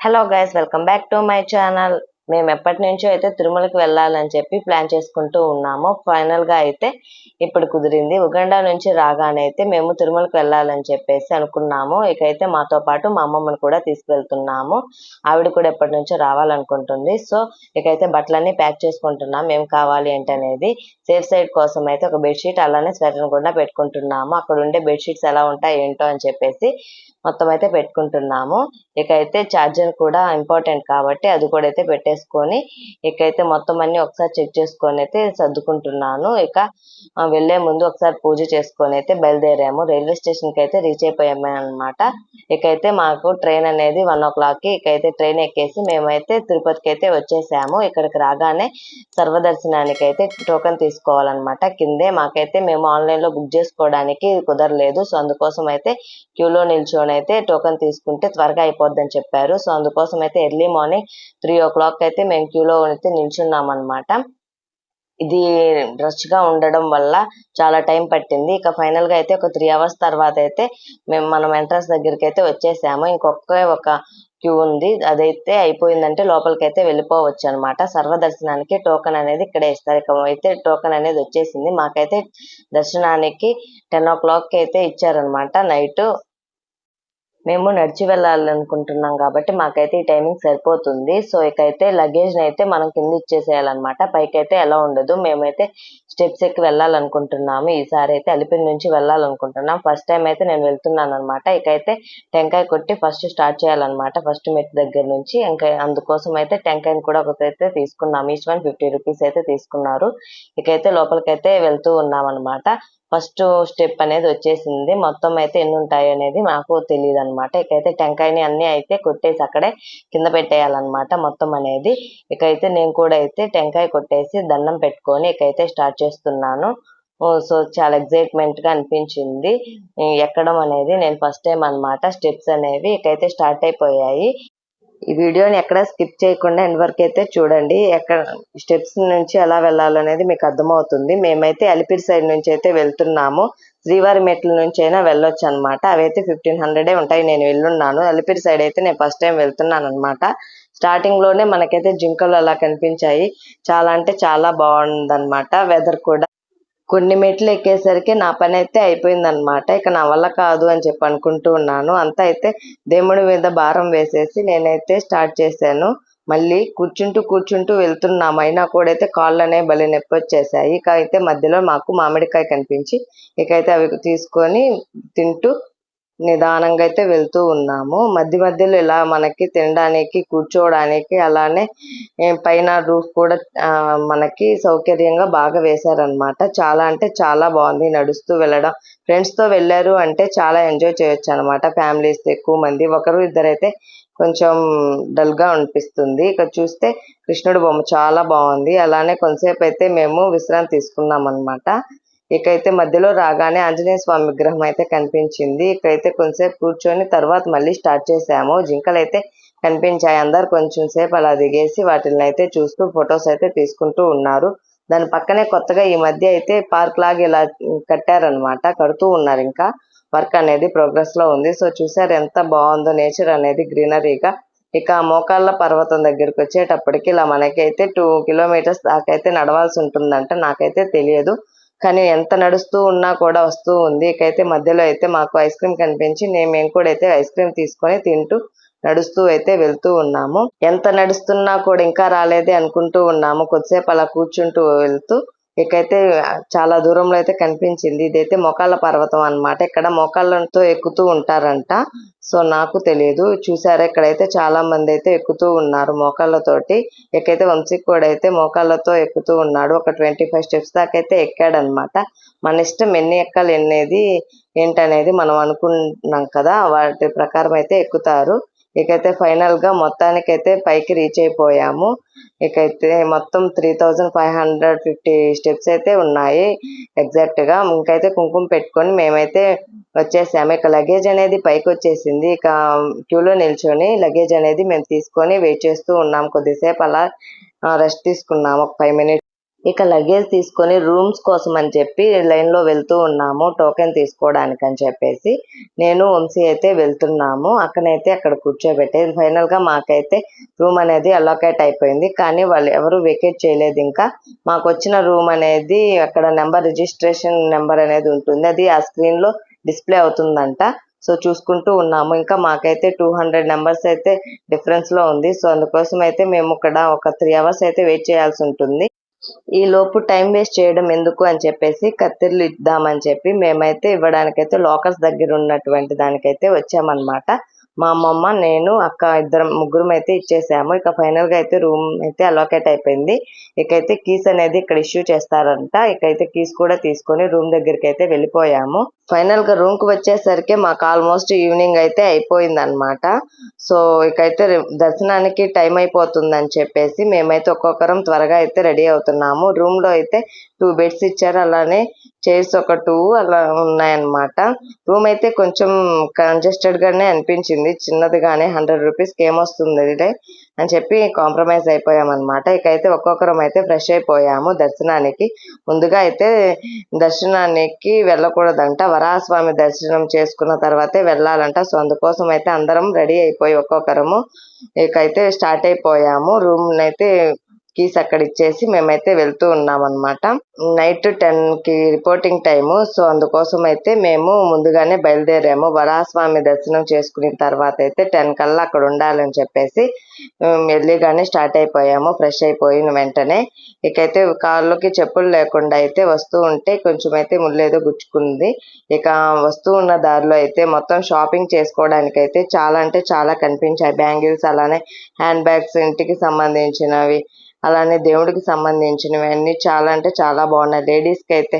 Hello guys welcome back to my channel మేము ఎప్పటి నుంచో అయితే తిరుమలకి వెళ్ళాలని చెప్పి ప్లాన్ చేసుకుంటూ ఉన్నాము. ఫైనల్గా అయితే ఇప్పుడు కుదిరింది. ఉగండా నుంచి రాగానే అయితే మేము తిరుమలకి వెళ్ళాలని చెప్పేసి అనుకున్నాము. ఇకైతే మాతో పాటు మా అమ్మమ్మని కూడా తీసుకెళ్తున్నాము. ఆవిడ కూడా ఎప్పటి నుంచో రావాలనుకుంటుంది. సో ఇకైతే బట్టలన్నీ ప్యాక్ చేసుకుంటున్నాం. ఏం కావాలి ఏంటనేది సేఫ్ సైడ్ కోసం అయితే ఒక బెడ్షీట్ అలానే స్వెటర్ కూడా పెట్టుకుంటున్నాము. అక్కడ ఉండే బెడ్షీట్స్ ఎలా ఉంటాయి ఏంటో అని చెప్పేసి మొత్తం అయితే పెట్టుకుంటున్నాము. ఇకైతే ఛార్జర్ కూడా ఇంపార్టెంట్ కాబట్టి అది కూడా అయితే పెట్టేసుకొని ఇకైతే మొత్తం అన్ని ఒకసారి చెక్ చేసుకొని అయితే సర్దుకుంటున్నాను. ఇక వెళ్ళే ముందు ఒకసారి పూజ చేసుకొని అయితే బయలుదేరాము. రైల్వే స్టేషన్కి అయితే రీచ్ అయిపోయాము అనమాట ఇకైతే మాకు ట్రైన్ అనేది వన్ ఓ క్లాక్ ఇకైతే ట్రైన్ ఎక్కేసి మేమైతే తిరుపతికి అయితే వచ్చేసాము. ఇక్కడికి రాగానే సర్వదర్శనానికి అయితే టోకెన్ తీసుకోవాలన్నమాట. కిందే మాకైతే మేము ఆన్లైన్లో బుక్ చేసుకోవడానికి కుదరలేదు. సో అందుకోసం అయితే క్యూలో నిల్చొని అయితే టోకెన్ తీసుకుంటే త్వరగా అయిపోద్దని చెప్పారు. సో అందుకోసం అయితే early morning three o'clock అయితే మేము క్యూలో అయితే నిల్చున్నాం అనమాట ఇది రష్గా ఉండడం వల్ల చాలా టైం పట్టింది. ఇక ఫైనల్గా అయితే ఒక త్రీ అవర్స్ తర్వాత అయితే మేము మనం ఎంట్రన్స్ దగ్గరికి అయితే వచ్చేసాము. ఇంకొక ఒక క్యూ ఉంది. అదైతే అయిపోయిందంటే లోపలికి అయితే వెళ్ళిపోవచ్చు అనమాట సర్వదర్శనానికి టోకెన్ అనేది ఇక్కడే ఇస్తారు. ఇక అయితే టోకెన్ అనేది వచ్చేసింది. మాకైతే దర్శనానికి టెన్ ఓ క్లాక్కి అయితే ఇచ్చారనమాట నైట్ మేము నడిచి వెళ్ళాలనుకుంటున్నాం కాబట్టి మాకైతే ఈ టైమింగ్ సరిపోతుంది. సో ఇకైతే లగేజ్ అయితే మనం కింద ఇచ్చేసేయాలన్నమాట. పైకి అయితే ఎలా ఉండదు. మేమైతే స్టెప్స్ ఎక్కి వెళ్ళాలనుకుంటున్నాము. ఈసారి అయితే అలిపిరి నుంచి వెళ్ళాలనుకుంటున్నాం. ఫస్ట్ టైం అయితే నేను వెళ్తున్నాను అనమాట ఇకైతే టెంకాయ కొట్టి ఫస్ట్ స్టార్ట్ చేయాలన్నమాట. ఫస్ట్ మెట్ దగ్గర నుంచి. ఇంకా అందుకోసం అయితే టెంకాయని కూడా ఒకటైతే తీసుకున్నాము. ఈచ్ వన్ ఫిఫ్టీ రూపీస్ అయితే తీసుకున్నారు. ఇకైతే లోపలికైతే వెళ్తూ ఉన్నాం అనమాట ఫస్ట్ స్టెప్ అనేది వచ్చేసింది. మొత్తం అయితే ఎన్ని ఉంటాయి అనేది మాకు తెలియదు అనమాట ఇకైతే టెంకాయని అన్ని అయితే కొట్టేసి అక్కడే కింద పెట్టేయాలన్నమాట మొత్తం అనేది. ఇకైతే నేను కూడా అయితే టెంకాయ కొట్టేసి దండం పెట్టుకొని ఇకైతే స్టార్ట్ చేస్తున్నాను. ఓ సో చాలా ఎక్సైట్మెంట్గా అనిపించింది. ఎక్కడం అనేది నేను ఫస్ట్ టైం అన్నమాట. స్టెప్స్ అనేవి ఇకైతే స్టార్ట్ అయిపోయాయి. ఈ వీడియోని ఎక్కడ స్కిప్ చేయకుండా ఎండ్ వరకు అయితే చూడండి. ఎక్కడ స్టెప్స్ నుంచి ఎలా వెళ్ళాలనేది మీకు అర్థమవుతుంది. మేమైతే అలిపిరి సైడ్ నుంచి అయితే వెళ్తున్నాము. శ్రీవారి మెట్ల నుంచి అయినా వెళ్ళొచ్చు అనమాట అవైతే ఫిఫ్టీన్ హండ్రెడే ఉంటాయి. నేను వెళ్ళున్నాను. అలిపిరి సైడ్ అయితే నేను ఫస్ట్ టైం వెళ్తున్నాను అనమాట స్టార్టింగ్లోనే మనకైతే జింకలు అలా కనిపించాయి. చాలా అంటే చాలా బాగుందన్నమాట వెదర్ కూడా కొన్ని మెట్లు ఎక్కేసరికి నా పని అయితే అయిపోయిందనమాట ఇక నా వల్ల కాదు అని చెప్పి అనుకుంటూ ఉన్నాను. అంతా అయితే దేవుడి మీద భారం వేసేసి నేనైతే స్టార్ట్ చేశాను. మళ్ళీ కూర్చుంటూ కూర్చుంటూ వెళ్తున్నాం. అయినా కూడా అయితే కాళ్ళు అనేవి భలే నొప్పి వచ్చేసాయి ఇక అయితే మధ్యలో మాకు మామిడికాయ కనిపించి ఇకైతే అవి తీసుకొని తింటూ నిదానంగా అయితే వెళ్తూ ఉన్నాము. మధ్య మధ్యలో ఇలా మనకి తినడానికి కూర్చోవడానికి అలానే పైన రూఫ్ కూడా మనకి సౌకర్యంగా బాగా వేశారనమాట చాలా అంటే చాలా బాగుంది. నడుస్తూ వెళ్ళడం ఫ్రెండ్స్తో వెళ్ళారు అంటే చాలా ఎంజాయ్ చేయొచ్చు అనమాట ఫ్యామిలీస్ ఎక్కువ మంది. ఒకరు ఇద్దరైతే కొంచెం డల్గా అనిపిస్తుంది. ఇక్కడ చూస్తే కృష్ణుడు బొమ్మ చాలా బాగుంది. అలానే కొంతసేపు అయితే మేము విశ్రాంతి తీసుకున్నాం అనమాట ఇకైతే మధ్యలో రాగానే ఆంజనేయ స్వామి విగ్రహం అయితే కనిపించింది. ఇకైతే కొంతసేపు కూర్చొని తర్వాత మళ్ళీ స్టార్ట్ చేసాము. జింకలు అయితే కనిపించాయి. అందరు కొంచెం సేపు అలా దిగేసి వాటిని అయితే చూస్తూ ఫొటోస్ అయితే తీసుకుంటూ ఉన్నారు. దాని పక్కనే కొత్తగా ఈ మధ్య అయితే పార్క్ లాగా ఇలా కట్టారనమాట కడుతూ ఉన్నారు ఇంకా. వర్క్ అనేది ప్రోగ్రెస్లో ఉంది. సో చూసారు ఎంత బాగుందో నేచర్ అనేది గ్రీనరీగా. ఇక మోకాళ్ళ పర్వతం దగ్గరికి వచ్చేటప్పటికి ఇలా మనకైతే టూ కిలోమీటర్స్ దాకైతే నడవాల్సి ఉంటుందంట. నాకైతే తెలియదు. కానీ ఎంత నడుస్తూ ఉన్నా కూడా వస్తూ ఉంది. ఇకైతే మధ్యలో అయితే మాకు ఐస్ క్రీమ్ కనిపించి నేను మేము కూడా అయితే ఐస్ క్రీమ్ తీసుకొని తింటూ నడుస్తూ అయితే వెళ్తూ ఉన్నాము. ఎంత నడుస్తున్నా కూడా ఇంకా రాలేదే అనుకుంటూ ఉన్నాము. కొద్దిసేపు అలా కూర్చుంటూ వెళ్తూ ఇకైతే చాలా దూరంలో అయితే కనిపించింది. ఇదైతే మొకాళ్ళ పర్వతం అన్నమాట. ఇక్కడ మోకాళ్ళతో ఎక్కుతూ ఉంటారంట. సో నాకు తెలియదు చూసారా ఇక్కడైతే చాలా మంది అయితే ఎక్కుతూ ఉన్నారు మోకాళ్ళతోటి. ఇకైతే వంశీ కూడా అయితే మోకాళ్ళతో ఎక్కుతూ ఉన్నాడు. ఒక ట్వంటీ ఫైవ్ స్టెప్స్ దాకా అయితే ఎక్కాడనమాట మన ఇష్టం ఎన్ని ఎక్కాలి ఎన్నేది ఏంటనేది మనం అనుకున్నాం కదా వాటి ప్రకారం అయితే ఎక్కుతారు. ఇకైతే ఫైనల్గా మొత్తానికైతే పైకి రీచ్ అయిపోయాము. ఇకైతే మొత్తం three thousand five hundred fifty steps అయితే ఉన్నాయి. ఎగ్జాక్ట్గా ఇంకైతే కుంకుమ పెట్టుకొని మేమైతే వచ్చేసాము. ఇక లగేజ్ అనేది పైకి వచ్చేసింది. ఇక క్యూలో నిల్చొని లగేజ్ అనేది మేము తీసుకొని వెయిట్ చేస్తూ ఉన్నాం. కొద్దిసేపు అలా రెస్ట్ తీసుకున్నాము. ఒక ఫైవ్ మినిట్స్ ఇక లగేజ్ తీసుకొని రూమ్స్ కోసం అని చెప్పి లైన్లో వెళ్తూ ఉన్నాము టోకెన్ తీసుకోవడానికి అని చెప్పేసి. నేను వంశీ అయితే వెళ్తున్నాము. అక్కనైతే అక్కడ కూర్చోబెట్టే ఫైనల్గా మాకైతే రూమ్ అనేది అలోకేట్ అయిపోయింది. కానీ వాళ్ళు ఎవరు వెకేట్ చేయలేదు ఇంకా. మాకు వచ్చిన రూమ్ అనేది అక్కడ నెంబర్ రిజిస్ట్రేషన్ నెంబర్ అనేది ఉంటుంది. అది ఆ స్క్రీన్లో డిస్ప్లే అవుతుందంట. సో చూసుకుంటూ ఉన్నాము. ఇంకా మాకైతే టూ హండ్రెడ్ నెంబర్స్ అయితే డిఫరెన్స్లో ఉంది. సో అందుకోసం అయితే మేము ఇక్కడ ఒక త్రీ అవర్స్ అయితే వెయిట్ చేయాల్సి ఉంటుంది. ఈ లోపు టైం వేస్ట్ చేయడం ఎందుకు అని చెప్పేసి కత్తిర్లు ఇద్దామని చెప్పి మేమైతే ఇవ్వడానికైతే లోకర్స్ దగ్గర ఉన్నటువంటి దానికైతే వచ్చామన్నమాట. మా అమ్మమ్మ నేను అక్క ఇద్దరం ముగ్గురం అయితే ఇచ్చేసాము. ఇక ఫైనల్గా అయితే రూమ్ అయితే అలోకేట్ అయిపోయింది. ఇకైతే కీస్ అనేది ఇక్కడ ఇష్యూ చేస్తారంట. ఇకైతే కీస్ కూడా తీసుకొని రూమ్ దగ్గరికి అయితే వెళ్ళిపోయాము. ఫైనల్గా రూమ్కు వచ్చేసరికి మాకు ఆల్మోస్ట్ ఈవినింగ్ అయితే అయిపోయింది అనమాట సో ఇకైతే దర్శనానికి టైం అయిపోతుంది అని చెప్పేసి మేమైతే ఒక్కొక్కరం త్వరగా అయితే రెడీ అవుతున్నాము. రూమ్లో అయితే టూ బెడ్స్ ఇచ్చారు. అలానే చైర్స్ ఒక టూ అలా ఉన్నాయన్నమాట. రూమ్ అయితే కొంచెం కంజెస్టెడ్ గానే అనిపించింది. చిన్నదిగానే హండ్రెడ్ రూపీస్కి ఏమొస్తుంది అని చెప్పి కాంప్రమైజ్ అయిపోయామన్నమాట. ఇకైతే ఒక్కొక్కరం అయితే ఫ్రెష్ అయిపోయాము దర్శనానికి. ముందుగా అయితే దర్శనానికి వెళ్ళకూడదంట. వరాహస్వామి దర్శనం చేసుకున్న తర్వాతే వెళ్ళాలంట. సో అందుకోసం అయితే అందరం రెడీ అయిపోయి ఒక్కొక్కరము ఇకైతే స్టార్ట్ అయిపోయాము. రూమ్ అయితే కీస్ అక్కడ ఇచ్చేసి మేమైతే వెళ్తూ ఉన్నాం అనమాట నైట్ టెన్కి రిపోర్టింగ్ టైము సో అందుకోసం అయితే మేము ముందుగానే బయలుదేరాము. వరాహస్వామి దర్శనం చేసుకున్న తర్వాత అయితే టెన్ కల్లా అక్కడ ఉండాలని చెప్పేసి ఎర్లీగానే స్టార్ట్ అయిపోయాము. ఫ్రెష్ అయిపోయిన వెంటనే ఇకైతే కాళ్ళకి చెప్పులు లేకుండా అయితే వస్తూ ఉంటే కొంచెం అయితే ముళ్ళేదో గుచ్చుకుంది. ఇక వస్తూ ఉన్న దారిలో అయితే మొత్తం షాపింగ్ చేసుకోవడానికి అయితే చాలా అంటే చాలా కనిపించాయి. బ్యాంగిల్స్ అలానే హ్యాండ్ బ్యాగ్స్ ఇంటికి సంబంధించినవి అలానే దేవుడికి సంబంధించినవి అన్ని చాలా అంటే చాలా బాగున్నాయి. లేడీస్కి అయితే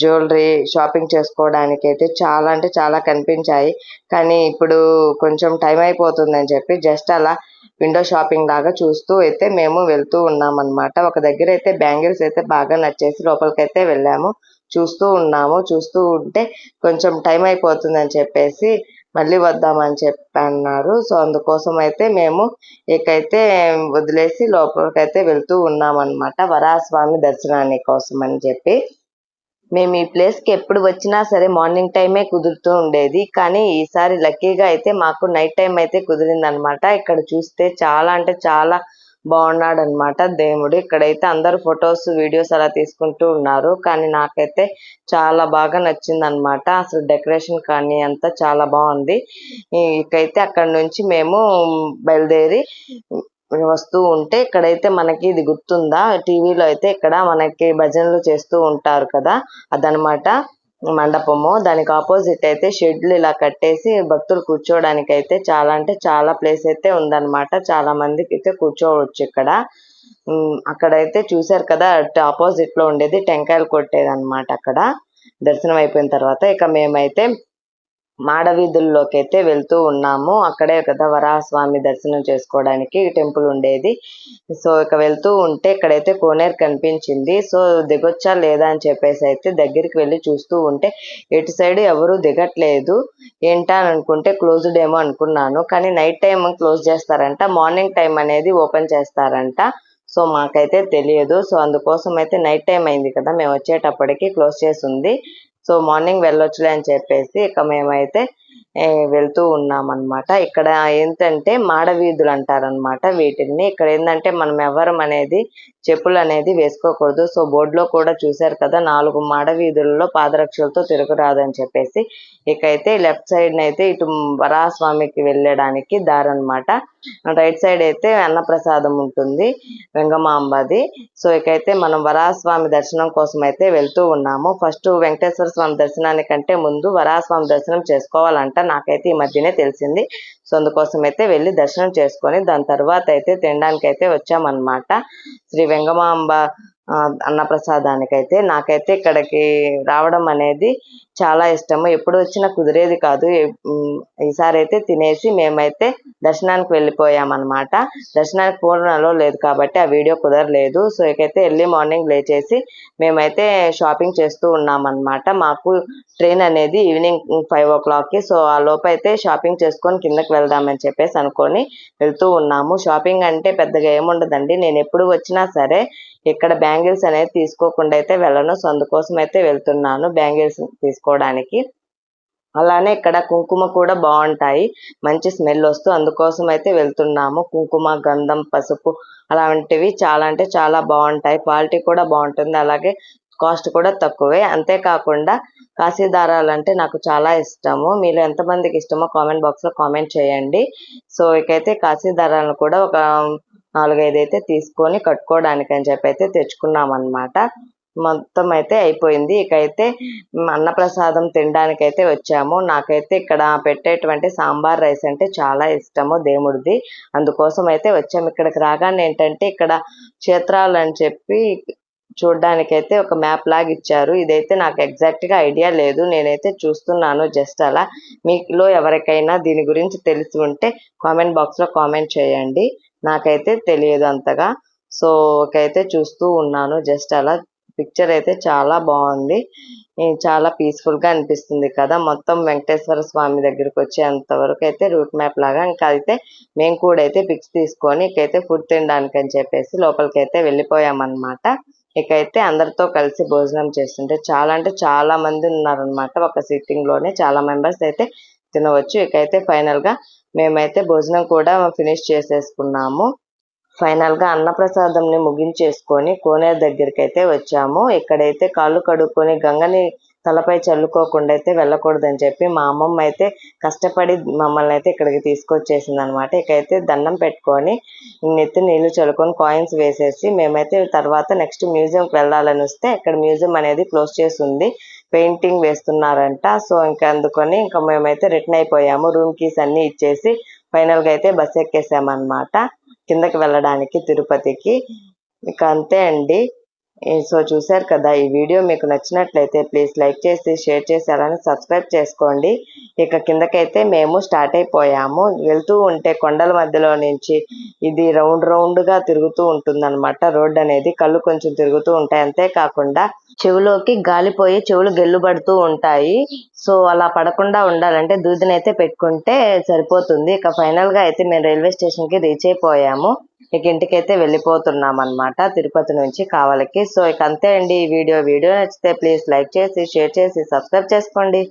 జ్యువెలరీ షాపింగ్ చేసుకోవడానికి అయితే చాలా అంటే చాలా కనిపించాయి. కానీ ఇప్పుడు కొంచెం టైం అయిపోతుందని చెప్పి జస్ట్ అలా విండో షాపింగ్ లాగా చూస్తూ అయితే మేము వెళ్తూ ఉన్నాం అన్నమాట ఒక దగ్గర అయితే బ్యాంగిల్స్ అయితే బాగా నచ్చేసి లోపలికైతే వెళ్ళాము. చూస్తూ ఉన్నాము. చూస్తూ ఉంటే కొంచెం టైం అయిపోతుందని చెప్పేసి మళ్ళీ వద్దామని చెప్పి అన్నారు సో అందుకోసం అయితే మేము ఇకైతే వదిలేసి లోపలికైతే వెళ్తూ ఉన్నాం అన్నమాట వరాహస్వామి దర్శనాన్ని కోసం అని చెప్పి. మేము ఈ ప్లేస్కి ఎప్పుడు వచ్చినా సరే మార్నింగ్ టైమే కుదురుతూ ఉండేది. కానీ ఈసారి లక్కీగా అయితే మాకు నైట్ టైం అయితే కుదిరింది అనమాట ఇక్కడ చూస్తే చాలా అంటే చాలా బాగున్నాడు అనమాట దేవుడు. ఇక్కడైతే అందరు ఫొటోస్ వీడియోస్ అలా తీసుకుంటూ ఉన్నారు. కానీ నాకైతే చాలా బాగా నచ్చింది అనమాట అసలు డెకరేషన్ కానీ అంతా చాలా బాగుంది. ఇకైతే అక్కడ నుంచి మేము బయలుదేరి వస్తూ ఉంటే ఇక్కడైతే మనకి ఇది గుర్తుందా? టీవీలో అయితే ఇక్కడ మనకి భజనలు చేస్తూ ఉంటారు కదా అదనమాట. మండపము. దానికి ఆపోజిట్ అయితే షెడ్లు ఇలా కట్టేసి భక్తులు కూర్చోవడానికి అయితే చాలా అంటే చాలా ప్లేస్ అయితే ఉందన్నమాట. చాలా మందికి అయితే కూర్చోవచ్చు ఇక్కడ. అక్కడైతే చూశారు కదా ఆపోజిట్లో ఉండేది టెంకాయలు కొట్టేది అనమాట అక్కడ. దర్శనం అయిపోయిన తర్వాత ఇక మేమైతే మాడవీధుల్లోకి అయితే వెళ్తూ ఉన్నాము. అక్కడే కదా వరాహస్వామి దర్శనం చేసుకోవడానికి టెంపుల్ ఉండేది. సో ఇక వెళ్తూ ఉంటే ఇక్కడైతే కోనేరు కనిపించింది. సో దిగొచ్చా లేదా అని చెప్పేసి అయితే దగ్గరికి వెళ్ళి చూస్తూ ఉంటే ఎటు సైడ్ ఎవరు దిగట్లేదు. ఏంటా అని అనుకుంటే క్లోజ్డ్ ఏమో అనుకున్నాను. కానీ నైట్ టైం క్లోజ్ చేస్తారంట. మార్నింగ్ టైం అనేది ఓపెన్ చేస్తారంట. సో మాకైతే తెలియదు. సో అందుకోసం అయితే నైట్ టైం అయింది కదా. మేము వచ్చేటప్పటికి క్లోజ్ చేసి ఉంది. సో మార్నింగ్ వెళ్ళొచ్చులే అని చెప్పేసి ఇక మేమైతే వెళ్తూ ఉన్నాం అన్నమాట ఇక్కడ ఏంటంటే మాడవీధులు అంటారనమాట వీటిని ఇక్కడ ఏంటంటే మనం ఎవరం అనేది చెప్పులు అనేది వేసుకోకూడదు. సో బోర్డులో కూడా చూశారు కదా నాలుగు మాడవీధులలో పాదరక్షలతో తిరగరాదని చెప్పేసి. ఇకైతే లెఫ్ట్ సైడ్ అయితే ఇటు వరాహస్వామికి వెళ్ళడానికి దారి అన్నమాట రైట్ సైడ్ అయితే అన్నప్రసాదం ఉంటుంది వెంగమాంబది సో ఇకైతే మనం వరాస్వామి దర్శనం కోసం అయితే వెళ్తూ ఉన్నాము. ఫస్ట్ వెంకటేశ్వర స్వామి దర్శనానికంటే ముందు వరాస్వామి దర్శనం చేసుకోవాలంట. నాకైతే ఈ మధ్యనే తెలిసింది. సో అందుకోసం అయితే వెళ్ళి దర్శనం చేసుకొని దాని తర్వాత అయితే తినడానికి అయితే వచ్చామన్నమాట. శ్రీ వెంగమాంబ అన్నప్రసాదానికైతే నాకైతే ఇక్కడికి రావడం అనేది చాలా ఇష్టము. ఎప్పుడు వచ్చినా కుదిరేది కాదు. ఈసారి అయితే తినేసి మేమైతే దర్శనానికి వెళ్ళిపోయామన్నమాట. దర్శనానికి పూర్ణలో లేదు కాబట్టి ఆ వీడియో కుదరలేదు. సో ఇకైతే ఎర్లీ మార్నింగ్ లేచేసి మేమైతే షాపింగ్ చేస్తూ ఉన్నామన్నమాట. మాకు ట్రైన్ అనేది ఈవినింగ్ ఫైవ్ ఓ క్లాక్కి సో ఆ లోపు అయితే షాపింగ్ చేసుకొని కిందకి వెళ్దామని చెప్పేసి అనుకొని వెళ్తూ ఉన్నాము. షాపింగ్ అంటే పెద్దగా ఏముండదండి. నేను ఎప్పుడు వచ్చినా సరే ఇక్కడ బ్యాంగిల్స్ అనేది తీసుకోకుండా అయితే వెళ్ళను. సో అందుకోసం అయితే వెళ్తున్నాను బ్యాంగిల్స్ తీసుకోవడానికి. అలానే ఇక్కడ కుంకుమ కూడా బాగుంటాయి. మంచి స్మెల్ వస్తూ అందుకోసం అయితే వెళ్తున్నాము. కుంకుమ గంధం పసుపు అలాంటివి చాలా అంటే చాలా బాగుంటాయి. క్వాలిటీ కూడా బాగుంటుంది. అలాగే కాస్ట్ కూడా తక్కువే. అంతేకాకుండా కాశీ దారాలు అంటే నాకు చాలా ఇష్టము. మీరు ఎంతమందికి ఇష్టమో కామెంట్ బాక్స్లో కామెంట్ చేయండి. సో ఇకైతే కాశీ దారాలను కూడా ఒక నాలుగైదు అయితే తీసుకొని కట్టుకోవడానికి అని చెప్పి అయితే తెచ్చుకున్నాం అనమాట మొత్తం అయితే అయిపోయింది. ఇకైతే అన్నప్రసాదం తినడానికి అయితే వచ్చాము. నాకైతే ఇక్కడ పెట్టేటువంటి సాంబార్ రైస్ అంటే చాలా ఇష్టము దేవుడిది. అందుకోసం అయితే వచ్చాము. ఇక్కడికి రాగానే ఏంటంటే ఇక్కడ క్షేత్రాలు అని చెప్పి చూడ్డానికైతే ఒక మ్యాప్ లాగా ఇచ్చారు ఇదైతే నాకు ఎగ్జాక్ట్గా ఐడియా లేదు. నేనైతే చూస్తున్నాను జస్ట్ అలా. మీలో ఎవరికైనా దీని గురించి తెలిసి ఉంటే కామెంట్ బాక్స్లో కామెంట్ చేయండి. నాకైతే తెలియదు అంతగా. సో ఒకైతే చూస్తూ ఉన్నాను. జస్ట్ అలా. పిక్చర్ అయితే చాలా బాగుంది. చాలా పీస్ఫుల్గా అనిపిస్తుంది కదా. మొత్తం వెంకటేశ్వర స్వామి దగ్గరికి వచ్చేంత వరకు అయితే రూట్ మ్యాప్ లాగా. ఇంకా అయితే మేము కూడా అయితే పిక్స్ తీసుకొని ఇకైతే ఫుడ్ తినడానికి అని చెప్పేసి లోపలికి అయితే వెళ్ళిపోయామన్నమాట. ఇకైతే అందరితో కలిసి భోజనం చేస్తుంటే చాలా అంటే చాలా మంది ఉన్నారనమాట ఒక సిట్టింగ్లోనే. చాలా మెంబర్స్ అయితే తినవచ్చు. ఇకైతే ఫైనల్గా మేమైతే భోజనం కూడా ఫినిష్ చేసేసుకున్నాము. ఫైనల్గా అన్నప్రసాదం ని ముగించేసుకొని కోనేరు దగ్గరికి అయితే వచ్చాము. ఇక్కడైతే కాళ్ళు కడుక్కొని గంగని తలపై చల్లుకోకుండా అయితే వెళ్ళకూడదని చెప్పి మా అమ్మమ్మ అయితే కష్టపడి మమ్మల్ని అయితే ఇక్కడికి తీసుకొచ్చేసింది అనమాట ఇకైతే దండం పెట్టుకొని నెత్తి నీళ్ళు చల్లుకొని కాయిన్స్ వేసేసి మేమైతే తర్వాత నెక్స్ట్ మ్యూజియంకి వెళ్ళాలని వస్తే ఇక్కడ మ్యూజియం అనేది క్లోజ్ చేసి ఉంది పెయింటింగ్ వేస్తున్నారంట. సో ఇంకా అందుకొని ఇంకా మేమైతే రిటర్న్ అయిపోయాము. రూమ్ కీస్ అన్ని ఇచ్చేసి ఫైనల్గా అయితే బస్ ఎక్కేసామన్నమాట. కిందకి వెళ్ళడానికి తిరుపతికి. ఇక అంతే అండి. సో చూశారు కదా ఈ వీడియో మీకు నచ్చినట్లయితే ప్లీజ్ లైక్ చేసి షేర్ చేసి అలానే సబ్స్క్రైబ్ చేసుకోండి. ఇక కిందకైతే మేము స్టార్ట్ అయిపోయాము. వెళ్తూ ఉంటే కొండల మధ్యలో నుంచి ఇది రౌండ్ రౌండ్గా తిరుగుతూ ఉంటుంది రోడ్ అనేది కళ్ళు కొంచెం తిరుగుతూ ఉంటాయి. అంతేకాకుండా చెవులోకి గాలిపోయి చెవులు గెల్లుబడుతూ ఉంటాయి. సో అలా పడకుండా ఉండాలంటే దూదినైతే పెట్టుకుంటే సరిపోతుంది. ఇక ఫైనల్గా అయితే మేము రైల్వే స్టేషన్కి రీచ్ అయిపోయాము. ఇక ఇంటికైతే వెళ్ళిపోతున్నాం అన్నమాట తిరుపతి నుంచి కావలికి. సో ఇక అంతే అండి ఈ వీడియో. వీడియో నచ్చితే ప్లీజ్ లైక్ చేసి షేర్ చేసి సబ్స్క్రైబ్ చేసుకోండి.